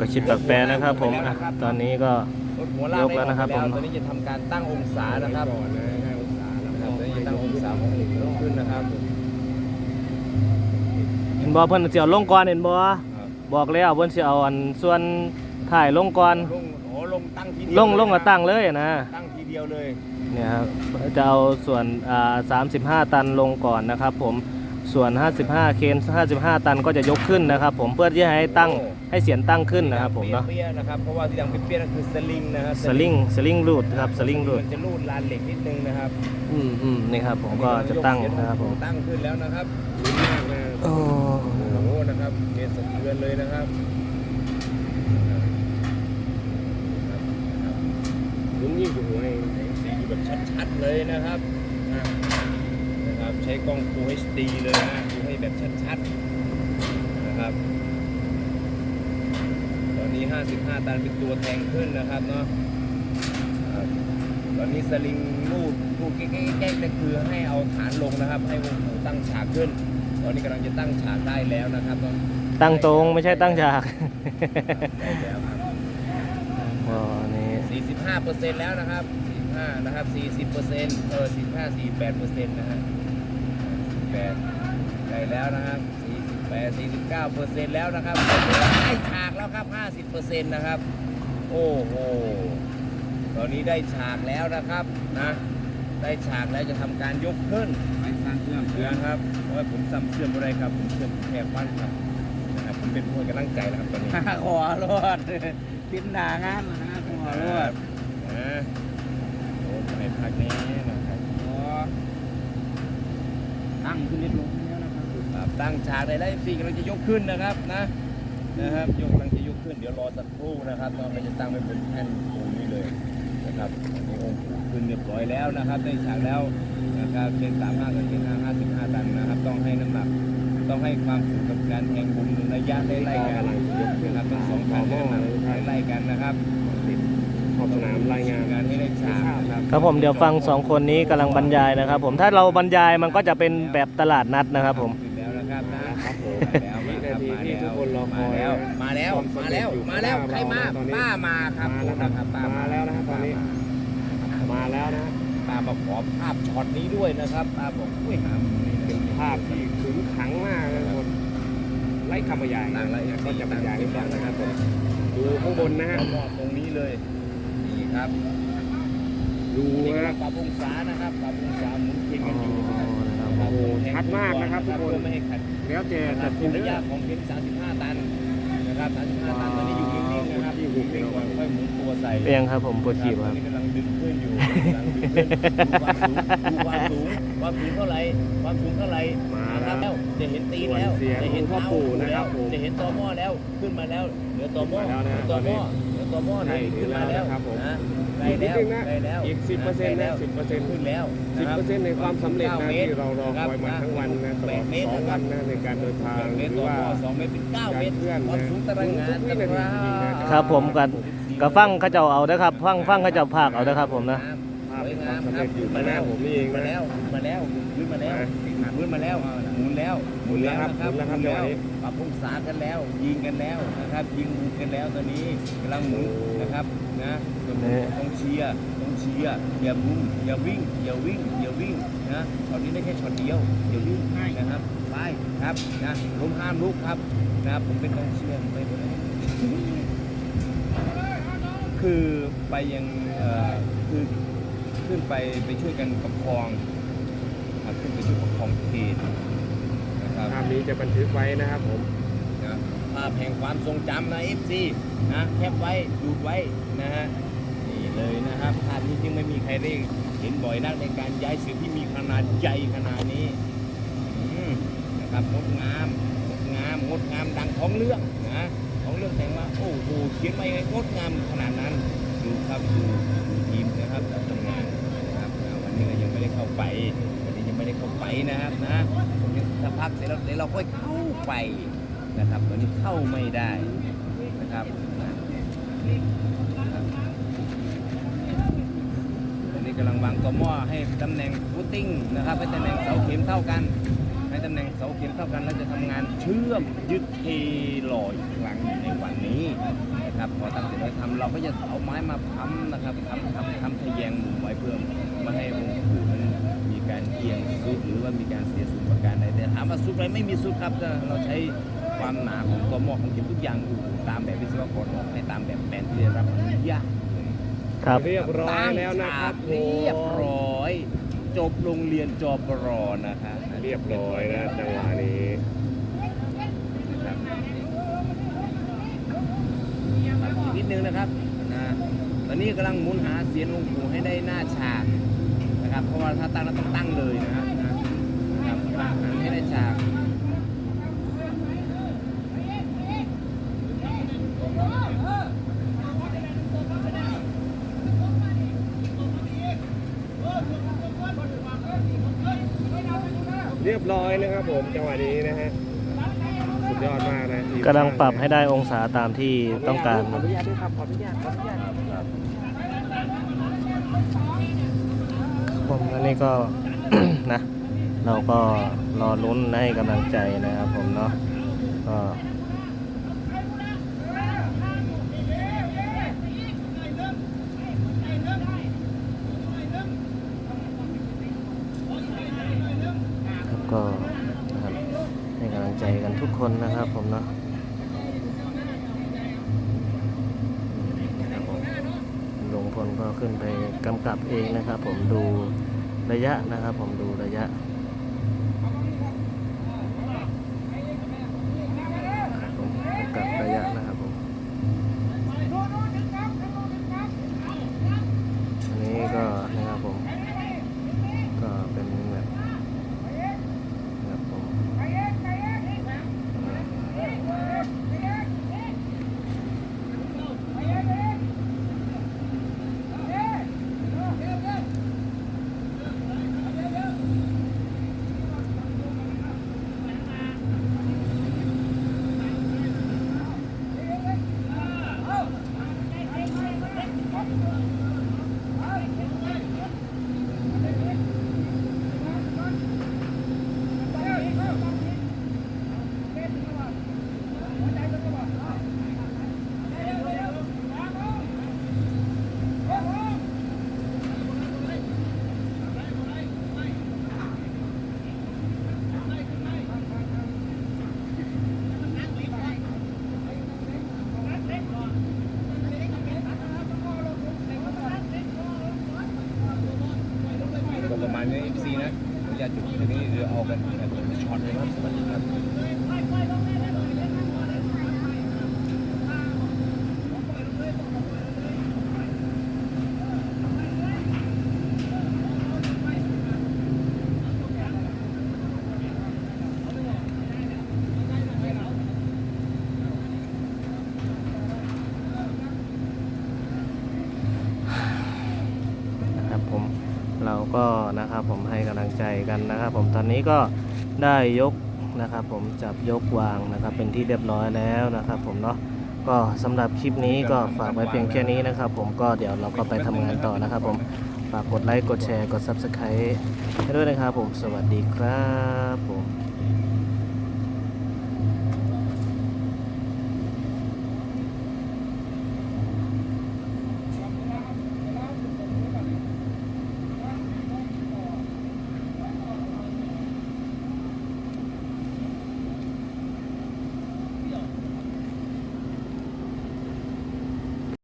กระชิดปากแปรนะครับ ผมอะตอนนี้ก็ รถหัวลากยกแล้วนะครับได้ออกผมไปตอนนี้จะทำการตั้งองศานะครับก่อนนะให้องศาแล้วนะคก็รับตอนนี้จะตั้งองศาของเหล็กเพิ่มขึ้นนะครับ เห็นบ่เพิ่นสิเอาลงก่อนเห็นบ่ครับบอกแล้วเพิ่นสิเอาอันส่วนถ่ายลงก่อนลงโอ้ลงตั้งทีเดียวลงลงเยมานะตั้งเลยนะตั้งทีเดียวเลย เนี่ยครับจะเอาส่วนอ่า35 ตันลงก่อนนะครับ ผม ส่วน 55 เคน 55 ตันก็จะยกขึ้นนะครับ ผมเพื่อที่ให้ตั้งให้เสียนตั้งขึ้นนะครับผมเนาะเปี้ยๆนะครับเพราะว่าที่ดังเปี้ยๆนั่นคือสลิงนะครับสลิงสลิงรูดครับสลิงรูดมันจะรูดลานเหล็กนิดนึงนะครับ อืมอืมนี่ครับผมก็จะตั้งนะครับผมตั้งขึ้นแล้วนะครับลุ้นมากนะโอ้โอ้โหนะครับเกณฑ์สะเทือนเลยนะครับลุ้นยิ่งกว่าหัวเองแสงสีแบบชัดๆเลยนะครับนะนะครับ ใช้กล้อง Full HD เลยนะดูให้แบบชัดๆนะครับ ตอนนี้ 55 ตันเป็นตัวแทงขึ้นนะครับเนาะครับตอนนี้สลิงลูดลูดแก้ๆๆนั่นคือให้เอาฐานลงนะครับ ให้องค์ปู่ตั้งฉากขึ้น ตอนนี้กำลังจะตั้งฉากได้แล้วนะครับเนาะตั้งตรงไม่ใช่ตั้งฉากได้แล้วครับอ๋อนี่45เปอร์เซ็นต์แล้วนะครับ45นะครับ40เปอร์เซ็นต์เออ45 48เปอร์เซ็นต์นะฮะ 48ได้แล้วนะครับ48 49เปอร์เซ็นต์แล้วนะครับได้ฉากแล้วครับ 50เปอร์เซ็นต์นะครับ โอ้โห ตอนนี้ได้ฉากแล้วนะครับนะ ได้ฉากแล้วจะทำการยกขึ้นไปสร้างเครื่องเพื่อนครับเพราะว่าผมซ้ำเสื่อมอะไรครับผมเสื่อมแคบปั้นครับนะครับผมเป็นผู้ให้กำลังใจนะครับตอนนี้ขอรอดพินหนางานนะขอรอดนะโอ้ในภาคนี้นะครับ ขอ ตั้งขึ้นนิดลงแล้วนะครับครับตั้งฉากได้แล้วสี่กำลังจะยกขึ้นนะครับนะนะครับยกกำลังจะยกขึ้นเดี๋ยวรอสักครู่นะครับตอนเราจะตั้งไว้บนแท่นปูนนี้เลยนะครับอันนี้องค์ขึ้นเรียบร้อยแล้วนะครับ ได้ฉากแล้วนะครับเป็นสามห้ากับเป็นห้าห้าสิบห้าตันนะครับ ต้องให้น้ำหนักต้องให้ความสูงกับการแทงบุมระยะได้ไล่กันยกขึ้นครับเป็นสองคันให้น้ำหนักไล่กันนะครับติด ขอบสนามรายงานการให้ได้ฉากนะครับครับผมเดี๋ยวฟังสองคนนี้กำลังบรรยายนะครับผมถ้าเราบรรยายมันก็จะเป็นแบบตลาดนัดนะครับผมขึ้นแล้วนะครับนะครับผมมาแล้ววิมานาทีที่ทุกคนรอคมาอยแล้ว มาแล้ว มาแล้ว มาแล้ว ใครมา ป้ามาครับมาแล้วครับป้ามาแล้วนะครับตอนนี้ มาแล้วนะป้ามาขอภาพช็อตนี้ด้วยนะครับป้าบอกอุ้ยหามนี่เป็นภาพที่ขึงขังมากนะคนไล่คำบรรยายต่างละก็จะบรรยายให้ฟังนะครับผมดูข้างบนนะฮะมอบตรงนี้เลยนี่ ครับดูนี่นะกำลังปรับองศานะครับปรับองศาหมุนเพียงกันอยู่นะครับโอ้โหชัดมากนะครับทุกคนเพื่อไม่ให้ขัดแล้วแต่นะคตัรัดบสินระเด้ยะอของเพียง35 ตันนะครับ35ตันตอนนี้อยู่นิ่งๆนะครับอยู่นิ่งๆก่อนค่อยหมุนตัวใส่เปียงครับผมปวดขีบตคอนรับนี้กำลังดึงขึ้นอยู่กำลังดึงขึ้นดูความสูงดูความสูงความสูงเท่าไหร่ความสูงเท่าไหร่นะครับแล้วจะเห็นตีนแล้วจะเห็นเท้าแล้วจะเห็นตอหม้อแล้วขึ้นมาแล้วเหลือตอหม้อเหลือตอหม้อเหลือ ตอหม้อนะขึ้นมาแล้วนะใกล้แล้วใกล้แล้วอีกสิบเปอร์เซ็นต์นะสิบเปอร์เซ็นต์ขึ้นแล้วสิบเปอร์เซ็นต์ในความสำเร็จนะที่เรารอคอยมาทั้งวันนะตลอดสองวันนะในการเดินทางเมหตรรือต่อว่าหม้อสองเมตรเป็นเก้าเมตรการเคลื่อนความสูงตารางงานทุกวินาทีจริงๆนะครับผมกันก็ฟังเขาเจ้าเอานะครับ ฟังฟังเขาเจ้าภาคเอานะครับผมนะ ภาพความสำเร็จอยู่ข้างหน้าผมนี่เองมานะแล้วมาแล้วขึ้นมาแล้วขึ้นมาแล้วหมุนแล้วหมุนแล้วครับหมุนแล้วครับหมุนแล้วจังหวะนี้ปรับองศากันแล้ว ยิงกันแล้วนะครับ ยิงหมุนกันแล้วตอนนี้กำลังหมุนนะครับนะส่วนนี่ต้องเชียร์ต้องเชียร์อย่าบุ้งอย่าวิ่งอย่าวิ่งอย่าวิ่งนะตอนนี้ได้แค่ช็อตเดียวอย่าวิ่งให้นะครับไปครับนะล้มห้ามลุกครับนะครับผมเป็นกองเชียร์ผมไปหมดเลยคือไปยังเอ่อคือ ขึ้นไปไปช่วยกันประคองครับขึ้นไปช่วยประคองเขตนะครับภาพนี้จะบันทึกไว้นะครับผมนะภาพแห่งความทรงจำนะเอฟซีนะแคปไว้ดูดไว้นะฮะนี่เลยนะครับภาพนี้จึงไม่มีใครได้เห็นบ่อยนักในการย้ายเสือที่มีขนาดใหญ่ขนาดนี้อืมนะครับงดงามงดงามงดงามดังของเรื่องนะของเรื่องแต่งมาโอ้โหเขียนมายังไงงดงามขนาดนั้น ดูครับดูทีมนะครับทำงานนะครับวันนี้ก็ยังไม่ได้เข้าไปวันนี้ยังไม่ได้เข้าไปนะครับนะผมยังสักพักเสร็จแล้วเดี๋ยวเราค่อยเข้าไปนะครับวันนี้เข้าไม่ได้นะครับวันนี้กำลังวางตัวหม้อให้ตำแหน่งฟุตติ้งนะครับให้ตำแหน่งเสาเข็มเท่ากันให้ตำแหน่งเสาเข็มเท่ากันแล้วจะทำงานเชื่อมยึดเทลอยครั้งในวันนี้ นะครับพอตั้งเสร็จแล้วทำเราก็จะเอาไม้มาค้ำนะครับค้ำค้ำค้ำทะแยงหมุนไว้เพื่อไม่ให้องค์ปู่นั้นมีการเอียงซุดหรือว่ามีการเสียสูงประการใดแต่ถามว่าซุดไหมไม่มีซุดครับเราใช้ความหนาของตัวหม้อของเก็บทุกอย่างอยู่ตามแบบวิศวกรออกให้ตามแบบแปลนที่ได้รับอนุญาตครับ เรียบร้อยแล้วนะครับเรียบร้อย จบโรงเรียนจบรอนะครับเรียบร้อยนะจังหวะนี้ ครับ อีกนิดนึงนะครับนะตอนนี้กำลังหมุนหาเสียนองค์ปู่ให้ได้หน้าฉากนะครับ เพราะว่าถ้าตั้งแล้วต้องตั้งเลยนะครับนะครับให้ได้ฉากเรียบร้อยนะครับผมจังหวะนี้นะฮะ สุดยอดมากนะกำลังปรับให้ได้องศาตามที่ต้องการขออนุญาตด้วยครับขออนุญาตขออนุญาตผมอันนี้ก็นะ เราก็รอลุ้นให้กำลังใจนะครับผมเนาะก็ครับก็นะครับให้กำลังใจกั นนะครับผมนะหลวงพลก็ขึ้นไปกำกับเองนะครับ ผมดูระยะนะครับ ผมดูระยะครับผมกำกับระยะนะครับผมอันนี้ก็นะครับผม ก็เป็นแบบนะครับผมก็ประมาณนี้ FC นะขออนุญาตจุดตรงนี้เดี๋ยวเอาันแบบช็อตเลยครับสวัสดีครับนะครับผมเราก็นะครับผมให้กำลังใจกันนะครับผมตอนนี้ก็ ได้ยกนะครับ ผมจับยกวางนะครับ เป็นที่เรียบร้อยแล้วนะครับ ผมเนาะก็สำหรับคลิปนี้ก็ฝากไว้เพียงแค่นี้นะครับ ผมก็เดี๋ยวเราก็ไปทำงานต่อนะครับ ผมฝากกดไลค์กดแชร์กดซับสไครต์ให้ด้วยนะครับ ผมสวัสดีครับผม